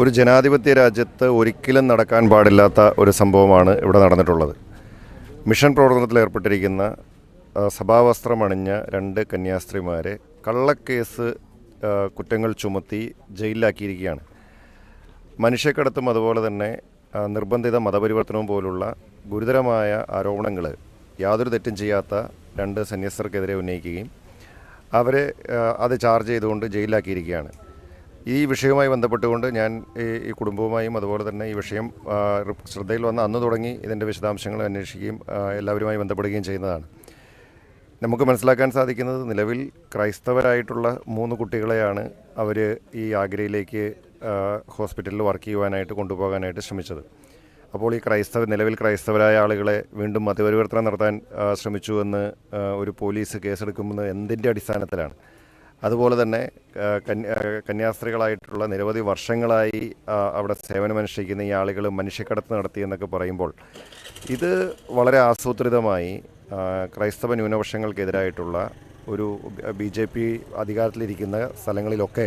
ഒരു ജനാധിപത്യ രാജ്യത്ത് ഒരിക്കലും നടക്കാൻ പാടില്ലാത്ത ഒരു സംഭവമാണ് ഇവിടെ നടന്നിട്ടുള്ളത്. മിഷൻ പ്രവർത്തനത്തിൽ ഏർപ്പെട്ടിരിക്കുന്ന സഭാവസ്ത്രമണിഞ്ഞ രണ്ട് കന്യാസ്ത്രീമാരെ കള്ളക്കേസ് കുറ്റങ്ങൾ ചുമത്തി ജയിലിലാക്കിയിരിക്കുകയാണ്. മനുഷ്യക്കടത്തും അതുപോലെ തന്നെ നിർബന്ധിത മതപരിവർത്തനവും പോലുള്ള ഗുരുതരമായ ആരോപണങ്ങൾ യാതൊരു തെറ്റും ചെയ്യാത്ത രണ്ട് സന്യസ്തർക്കെതിരെ ഉന്നയിക്കുകയും അവരെ അത് ചാർജ് ചെയ്തുകൊണ്ട് ജയിലിലാക്കിയിരിക്കുകയാണ്. ഈ വിഷയവുമായി ബന്ധപ്പെട്ടുകൊണ്ട് ഞാൻ ഈ കുടുംബവുമായും അതുപോലെ തന്നെ ഈ വിഷയം ശ്രദ്ധയിൽ വന്ന അന്ന് തുടങ്ങി ഇതിന്റെ വിശദാംശങ്ങൾ അന്വേഷിക്കുകയും എല്ലാവരുമായി ബന്ധപ്പെടുകയും ചെയ്യുന്നതാണ്. നമുക്ക് മനസ്സിലാക്കാൻ സാധിക്കുന്നത് നിലവിൽ ക്രൈസ്തവരായിട്ടുള്ള മൂന്ന് കുട്ടികളെയാണ് അവർ ഈ ആഗ്രയിലേക്ക് ഹോസ്പിറ്റലിൽ വർക്ക് ചെയ്യുവാനായിട്ട് കൊണ്ടുപോകാനായിട്ട് ശ്രമിച്ചത്. അപ്പോൾ ഈ ക്രൈസ്തവ നിലവിൽ ക്രൈസ്തവരായ ആളുകളെ വീണ്ടും മതപരിവർത്തനം നടത്താൻ ശ്രമിച്ചു എന്ന് ഒരു പോലീസ് കേസെടുക്കുമെന്ന് എന്തിന്റെ അടിസ്ഥാനത്തിലാണ്? അതുപോലെ തന്നെ കന്യാസ്ത്രീകളായിട്ടുള്ള നിരവധി വർഷങ്ങളായി അവിടെ സേവനമനുഷ്ഠിക്കുന്ന ഈ ആളുകൾ മനുഷ്യക്കടത്ത് നടത്തി എന്നൊക്കെ പറയുമ്പോൾ ഇത് വളരെ ആസൂത്രിതമായി ക്രൈസ്തവ ന്യൂനപക്ഷങ്ങൾക്കെതിരായിട്ടുള്ള ഒരു ബി ജെ പി അധികാരത്തിലിരിക്കുന്ന സ്ഥലങ്ങളിലൊക്കെ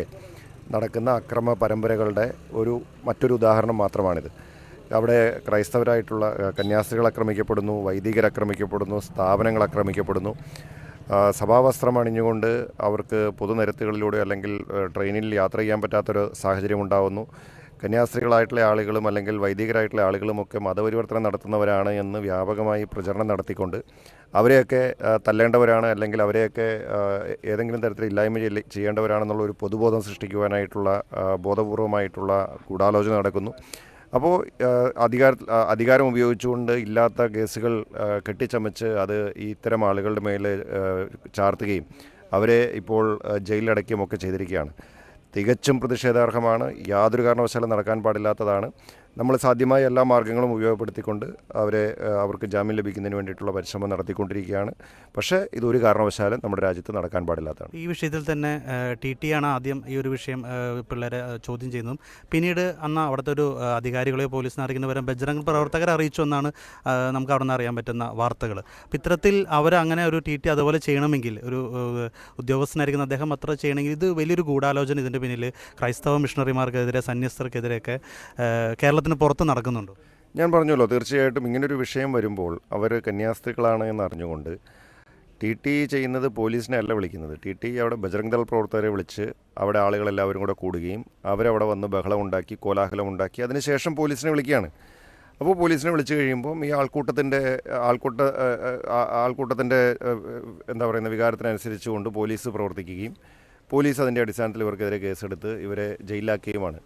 നടക്കുന്ന അക്രമ പരമ്പരകളുടെ ഒരു മറ്റൊരു ഉദാഹരണം മാത്രമാണിത്. അവിടെ ക്രൈസ്തവരായിട്ടുള്ള കന്യാസ്ത്രീകൾ ആക്രമിക്കപ്പെടുന്നു വൈദികർ ആക്രമിക്കപ്പെടുന്നു സ്ഥാപനങ്ങൾ ആക്രമിക്കപ്പെടുന്നു. സഭാവസ്ത്രം അണിഞ്ഞുകൊണ്ട് അവർക്ക് പൊതുനിരത്തുകളിലൂടെ അല്ലെങ്കിൽ ട്രെയിനിൽ യാത്ര ചെയ്യാൻ പറ്റാത്തൊരു സാഹചര്യം ഉണ്ടാകുന്നു കന്യാസ്ത്രീകളായിട്ടുള്ള ആളുകളും അല്ലെങ്കിൽ വൈദികരായിട്ടുള്ള ആളുകളുമൊക്കെ മതപരിവർത്തനം നടത്തുന്നവരാണ് എന്ന് വ്യാപകമായി പ്രചരണം നടത്തിക്കൊണ്ട് അവരെയൊക്കെ തല്ലേണ്ടവരാണ് അല്ലെങ്കിൽ അവരെയൊക്കെ ഏതെങ്കിലും തരത്തിൽ ഇല്ലായ്മ ചെയ്യേണ്ടവരാണെന്നുള്ള ഒരു പൊതുബോധം സൃഷ്ടിക്കുവാനായിട്ടുള്ള ബോധപൂർവമായിട്ടുള്ള ഗൂഢാലോചന നടക്കുന്നു. അപ്പോൾ അധികാര അധികാരം ഉപയോഗിച്ചുകൊണ്ട് ഇല്ലാത്ത കേസുകൾ കെട്ടിച്ചമച്ച് അത് ഇത്തരം ആളുകളുടെ മേൽ ചാർത്തുകയും അവരെ ഇപ്പോൾ ജയിലിലടയ്ക്കുകയും ഒക്കെ ചെയ്തിരിക്കുകയാണ്. തികച്ചും പ്രതിഷേധാർഹമാണ്. യാതൊരു കാരണവശാലും നടക്കാൻ പാടില്ലാത്തതാണ്. നമ്മൾ സാധ്യമായ എല്ലാ മാർഗങ്ങളും ഉപയോഗപ്പെടുത്തിക്കൊണ്ട് അവരെ അവർക്ക് ജാമ്യം ലഭിക്കുന്നതിന് വേണ്ടിയിട്ടുള്ള പരിശ്രമം നടത്തിക്കൊണ്ടിരിക്കുകയാണ്. പക്ഷേ ഇതൊരു കാരണവശാലും നമ്മുടെ രാജ്യത്ത് നടക്കാൻ പാടില്ലാത്തതാണ്. ഈ വിഷയത്തിൽ തന്നെ ടി ടി ആണ് ആദ്യം ഈ ഒരു വിഷയം പിള്ളേരെ ചോദ്യം ചെയ്യുന്നതും. പിന്നീട് അന്ന് അവിടുത്തെ ഒരു അധികാരികളെയോ പോലീസിനെ അറിയിക്കുന്നവരും ബജറംഗ് പ്രവർത്തകരെ അറിയിച്ചു എന്നാണ് നമുക്ക് അവിടെ നിന്ന് അറിയാൻ പറ്റുന്ന വാർത്തകൾ അപ്പം ഇത്തരത്തിൽ അവർ അങ്ങനെ ഒരു ടി ടി അതുപോലെ ചെയ്യണമെങ്കിൽ ഒരു ഉദ്യോഗസ്ഥനായിരിക്കുന്ന അദ്ദേഹം അത്ര ചെയ്യണമെങ്കിൽ ഇത് വലിയൊരു ഗൂഢാലോചന ഇതിന്റെ പിന്നിൽ ക്രൈസ്തവ മിഷണറിമാർക്കെതിരെ സന്യസ്തർക്കെതിരെയൊക്കെ ആ, കേരളത്തിന് പുറത്ത് നടക്കുന്നുണ്ട്? ഞാൻ പറഞ്ഞല്ലോ തീർച്ചയായിട്ടും ഇങ്ങനൊരു വിഷയം വരുമ്പോൾ അവർ കന്യാസ്ത്രീകളാണ് എന്ന് അറിഞ്ഞുകൊണ്ട് ടി ടി ചെയ്യുന്നത് പോലീസിനെ അല്ല വിളിക്കുന്നത്. ടി ടി അവിടെ ബജറംഗ് ദൾ പ്രവർത്തകരെ വിളിച്ച് അവിടെ ആളുകളെല്ലാവരും കൂടെ കൂടുകയും അവരവിടെ വന്ന് ബഹളം ഉണ്ടാക്കി കോലാഹലം ഉണ്ടാക്കി അതിനുശേഷം പോലീസിനെ വിളിക്കുകയാണ്. അപ്പോൾ പോലീസിനെ വിളിച്ചു കഴിയുമ്പം ഈ ആൾക്കൂട്ടത്തിന്റെ ആൾക്കൂട്ട ആൾക്കൂട്ടത്തിന്റെ എന്താ പറയുന്ന വികാരത്തിനനുസരിച്ചുകൊണ്ട് പോലീസ് പ്രവർത്തിക്കുകയും പോലീസ് അതിന്റെ അടിസ്ഥാനത്തിൽ ഇവർക്കെതിരെ കേസെടുത്ത് ഇവരെ ജയിലിലാക്കുകയുമാണ്.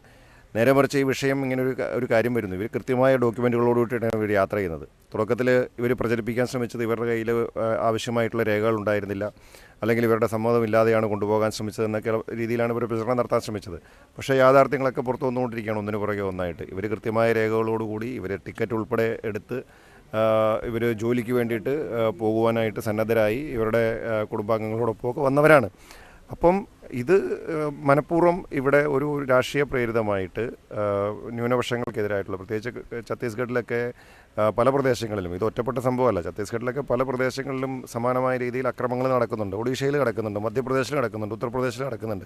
നേരെ മറിച്ച് ഈ വിഷയം ഇങ്ങനെ ഒരു ഒരു കാര്യം വരുന്നു. ഇവർ കൃത്യമായ ഡോക്യുമെന്റുകളോടുകൂടിയിട്ടാണ് ഇവർ യാത്ര ചെയ്യുന്നത്. തുടക്കത്തിൽ ഇവർ പ്രചരിപ്പിക്കാൻ ശ്രമിച്ചത് ഇവരുടെ കയ്യിൽ ആവശ്യമായിട്ടുള്ള രേഖകൾ ഉണ്ടായിരുന്നില്ല. അല്ലെങ്കിൽ ഇവരുടെ സമ്മതമില്ലാതെയാണ് കൊണ്ടുപോകാൻ ശ്രമിച്ചത് എന്നൊക്കെ രീതിയിലാണ് ഇവർ പ്രചരണം നടത്താൻ ശ്രമിച്ചത്. പക്ഷേ യാഥാർത്ഥ്യങ്ങളൊക്കെ പുറത്തു വന്നുകൊണ്ടിരിക്കുകയാണ് ഒന്നിനു പുറകെ ഒന്നായിട്ട്. ഇവർ കൃത്യമായ രേഖകളോടുകൂടി ഇവർ ടിക്കറ്റ് ഉൾപ്പെടെ എടുത്ത് ഇവർ ജോലിക്ക് വേണ്ടിയിട്ട് പോകുവാനായിട്ട് സന്നദ്ധരായി ഇവരുടെ കുടുംബാംഗങ്ങളോടൊപ്പമൊക്കെ വന്നവരാണ്. അപ്പം ഇത് മനഃപൂർവം ഇവിടെ ഒരു രാഷ്ട്രീയ പ്രേരിതമായിട്ട് ന്യൂനപക്ഷങ്ങൾക്കെതിരായിട്ടുള്ള പ്രത്യേകിച്ച് ഛത്തീസ്ഗഡിലൊക്കെ പല പ്രദേശങ്ങളിലും ഇത് ഒറ്റപ്പെട്ട സംഭവമല്ല ഛത്തീസ്ഗഡിലൊക്കെ പല പ്രദേശങ്ങളിലും സമാനമായ രീതിയിൽ അക്രമങ്ങൾ നടക്കുന്നുണ്ട്. ഒഡീഷയിൽ നടക്കുന്നുണ്ട് മധ്യപ്രദേശിൽ നടക്കുന്നുണ്ട് ഉത്തർപ്രദേശിൽ നടക്കുന്നുണ്ട്.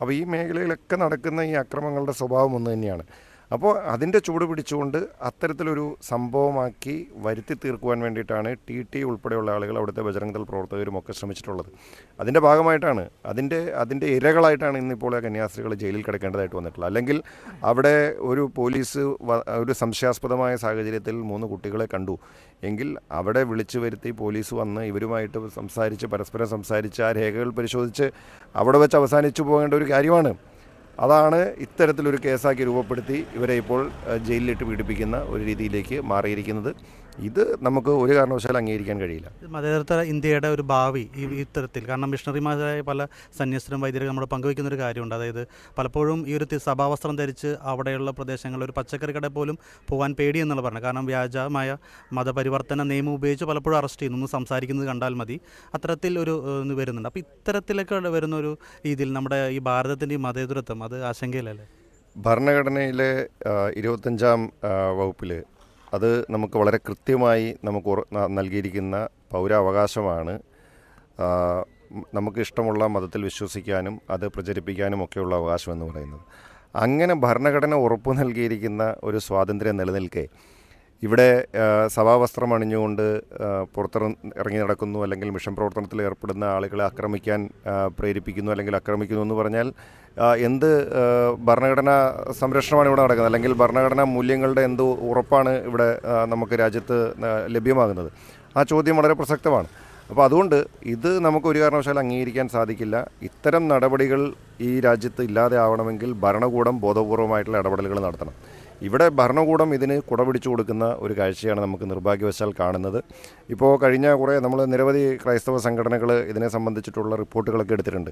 അപ്പോൾ ഈ മേഖലയിലൊക്കെ നടക്കുന്ന ഈ അക്രമങ്ങളുടെ സ്വഭാവം ഒന്ന് തന്നെയാണ്. അപ്പോൾ അതിന്റെ ചൂട് പിടിച്ചുകൊണ്ട് അത്തരത്തിലൊരു സംഭവമാക്കി വരുത്തി തീർക്കുവാൻ വേണ്ടിയിട്ടാണ് ടി ടി ഉൾപ്പെടെയുള്ള ആളുകൾ അവിടുത്തെ ബജറംഗ് ദൾ പ്രവർത്തകരും ഒക്കെ ശ്രമിച്ചിട്ടുള്ളത്. അതിന്റെ ഭാഗമായിട്ടാണ് അതിന്റെ അതിന്റെ ഇരകളായിട്ടാണ് ഇന്നിപ്പോൾ കന്യാസ്ത്രീകൾ ജയിലിൽ കിടക്കേണ്ടതായിട്ട് വന്നിട്ടുള്ളത്. അല്ലെങ്കിൽ അവിടെ ഒരു പോലീസ് ഒരു സംശയാസ്പദമായ സാഹചര്യത്തിൽ മൂന്ന് കുട്ടികളെ കണ്ടു. എങ്കിൽ അവിടെ വിളിച്ചു വരുത്തി പോലീസ് വന്ന് ഇവരുമായിട്ട് സംസാരിച്ച് പരസ്പരം സംസാരിച്ച് ആ രേഖകൾ പരിശോധിച്ച് അവിടെ വെച്ച് അവസാനിച്ചു പോകേണ്ട ഒരു കാര്യമാണ്. അതാണ് ഇത്തരത്തിലൊരു കേസാക്കി രൂപപ്പെടുത്തി ഇവരെ ഇപ്പോൾ ജയിലിലിട്ട് പീഡിപ്പിക്കുന്ന ഒരു രീതിയിലേക്ക് മാറിയിരിക്കുന്നത്. ഇത് നമുക്ക് ഒരു കാരണവശാലും അംഗീകരിക്കാൻ കഴിയില്ല. മതേതര ഇന്ത്യയുടെ ഒരു ഭാവി ഈ ഇത്തരത്തിൽ കാരണം മിഷണറിമാരായ പല സന്യസ്തരും വൈദ്യരും നമ്മൾ പങ്കുവയ്ക്കുന്ന ഒരു കാര്യമുണ്ട്. അതായത് പലപ്പോഴും ഈ ഒരു സഭാവസ്ത്രം ധരിച്ച് അവിടെയുള്ള പ്രദേശങ്ങളിൽ ഒരു പച്ചക്കറി കട പോലും പോകാൻ പേടി എന്നുള്ള പറഞ്ഞു കാരണം വ്യാജമായ മതപരിവർത്തന നിയമം ഉപയോഗിച്ച് പലപ്പോഴും അറസ്റ്റ് ചെയ്യുന്നു. ഒന്ന് സംസാരിക്കുന്നത് കണ്ടാൽ മതി. അത്തരത്തിൽ ഒരു വരുന്നുണ്ട്. അപ്പോൾ ഇത്തരത്തിലൊക്കെ വരുന്ന ഒരു രീതിയിൽ നമ്മുടെ ഈ ഭാരതത്തിന്റെ ഈ മതേതരത്വം അത് ആശങ്കയിലല്ലേ ഭരണഘടനയിലെ ഇരുപത്തഞ്ചാം വകുപ്പിൽ അത് നമുക്ക് വളരെ കൃത്യമായി നമുക്ക് നൽകിയിരിക്കുന്ന പൗരാവകാശമാണ്. നമുക്ക് ഇഷ്ടമുള്ള മതത്തിൽ വിശ്വസിക്കാനും അത് പ്രചരിപ്പിക്കാനും ഒക്കെയുള്ള അവകാശം എന്ന് പറയുന്നത്. അങ്ങനെ ഭരണഘടന ഉറപ്പു നൽകിയിരിക്കുന്ന ഒരു സ്വാതന്ത്ര്യം നിലനിൽക്കെ ഇവിടെ സഭാ സഭാവസ്ത്രം അണിഞ്ഞുകൊണ്ട് പുറത്തിറ ഇറങ്ങി നടക്കുന്നു അല്ലെങ്കിൽ മിഷൻ പ്രവർത്തനത്തിൽ ഏർപ്പെടുന്ന ആളുകളെ ആക്രമിക്കാൻ പ്രേരിപ്പിക്കുന്നു അല്ലെങ്കിൽ ആക്രമിക്കുന്നു എന്ന് പറഞ്ഞാൽ എന്ത് ഭരണഘടനാ സംരക്ഷണമാണ് ഇവിടെ നടക്കുന്നത്? അല്ലെങ്കിൽ ഭരണഘടനാ മൂല്യങ്ങളുടെ എന്ത് ഉറപ്പാണ് ഇവിടെ നമുക്ക് രാജ്യത്ത് ലഭ്യമാകുന്നത്? ആ ചോദ്യം വളരെ പ്രസക്തമാണ്. അപ്പോൾ അതുകൊണ്ട് ഇത് നമുക്ക് ഒരു കാരണവശാലും അംഗീകരിക്കാൻ സാധിക്കില്ല. ഇത്തരം നടപടികൾ ഈ രാജ്യത്ത് ഇല്ലാതെ ആവണമെങ്കിൽ ഭരണകൂടം ബോധപൂർവമായിട്ടുള്ള ഇടപെടലുകൾ നടത്തണം. ഇവിടെ ഭരണകൂടം ഇതിന് കുടപിടിച്ചു കൊടുക്കുന്ന ഒരു കാഴ്ചയാണ് നമുക്ക് നിർഭാഗ്യവശാൽ കാണുന്നത്. ഇപ്പോൾ കഴിഞ്ഞ കുറേ നമ്മൾ നിരവധി ക്രൈസ്തവ സംഘടനകൾ ഇതിനെ സംബന്ധിച്ചിട്ടുള്ള റിപ്പോർട്ടുകളൊക്കെ എടുത്തിട്ടുണ്ട്.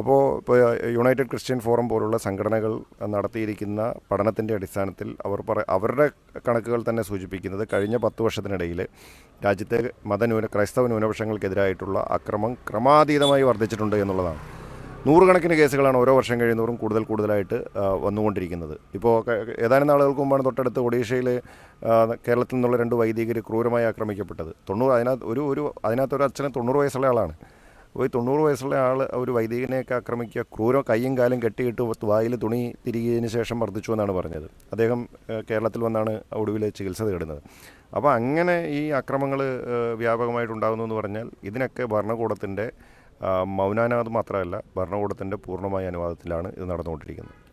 അപ്പോൾ ഇപ്പോൾ യുണൈറ്റഡ് ക്രിസ്ത്യൻ ഫോറം പോലുള്ള സംഘടനകൾ നടത്തിയിരിക്കുന്ന പഠനത്തിന്റെ അടിസ്ഥാനത്തിൽ അവർ പറ അവരുടെ കണക്കുകൾ തന്നെ സൂചിപ്പിക്കുന്നത് കഴിഞ്ഞ പത്ത് വർഷത്തിനിടയിൽ രാജ്യത്തെ മതന്യൂന ക്രൈസ്തവ ന്യൂനപക്ഷങ്ങൾക്കെതിരായിട്ടുള്ള അക്രമം ക്രമാതീതമായി വർദ്ധിച്ചിട്ടുണ്ട് എന്നുള്ളതാണ്. നൂറുകണക്കിന് കേസുകളാണ് ഓരോ വർഷം കഴിയുന്നവരും കൂടുതൽ കൂടുതലായിട്ട് വന്നുകൊണ്ടിരിക്കുന്നത്. ഇപ്പോൾ ഏതാനും നാളുകൾക്ക് മുമ്പാണ് തൊട്ടടുത്ത് ഒഡീഷയിൽ കേരളത്തിൽ നിന്നുള്ള രണ്ട് വൈദികർ ക്രൂരമായി ആക്രമിക്കപ്പെട്ടത്. തൊണ്ണൂറ് അതിനകത്ത് ഒരു ഒരു അതിനകത്ത് ഒരു അച്ഛന് തൊണ്ണൂറ് വയസ്സുള്ള ആളാണ്. ഈ തൊണ്ണൂറ് വയസ്സുള്ള ആൾ ഒരു വൈദികനെയൊക്കെ ആക്രമിക്കുക ക്രൂരം കൈയും കാലും കെട്ടിയിട്ട് വായിൽ തുണി തിരികിയതിന് ശേഷം വർദ്ധിച്ചു എന്നാണ് പറഞ്ഞത്. അദ്ദേഹം കേരളത്തിൽ വന്നാണ് ഒടുവിൽ ചികിത്സ തേടുന്നത്. അപ്പോൾ അങ്ങനെ ഈ അക്രമങ്ങൾ വ്യാപകമായിട്ടുണ്ടാകുന്നു എന്ന് പറഞ്ഞാൽ ഇതിനൊക്കെ ഭരണകൂടത്തിന്റെ ആ, മൗനാനുവാദം മാത്രമല്ല ഭരണകൂടത്തിന്റെ പൂർണമായ അനുവാദത്തിലാണ് ഇത് നടന്നുകൊണ്ടിരിക്കുന്നത്.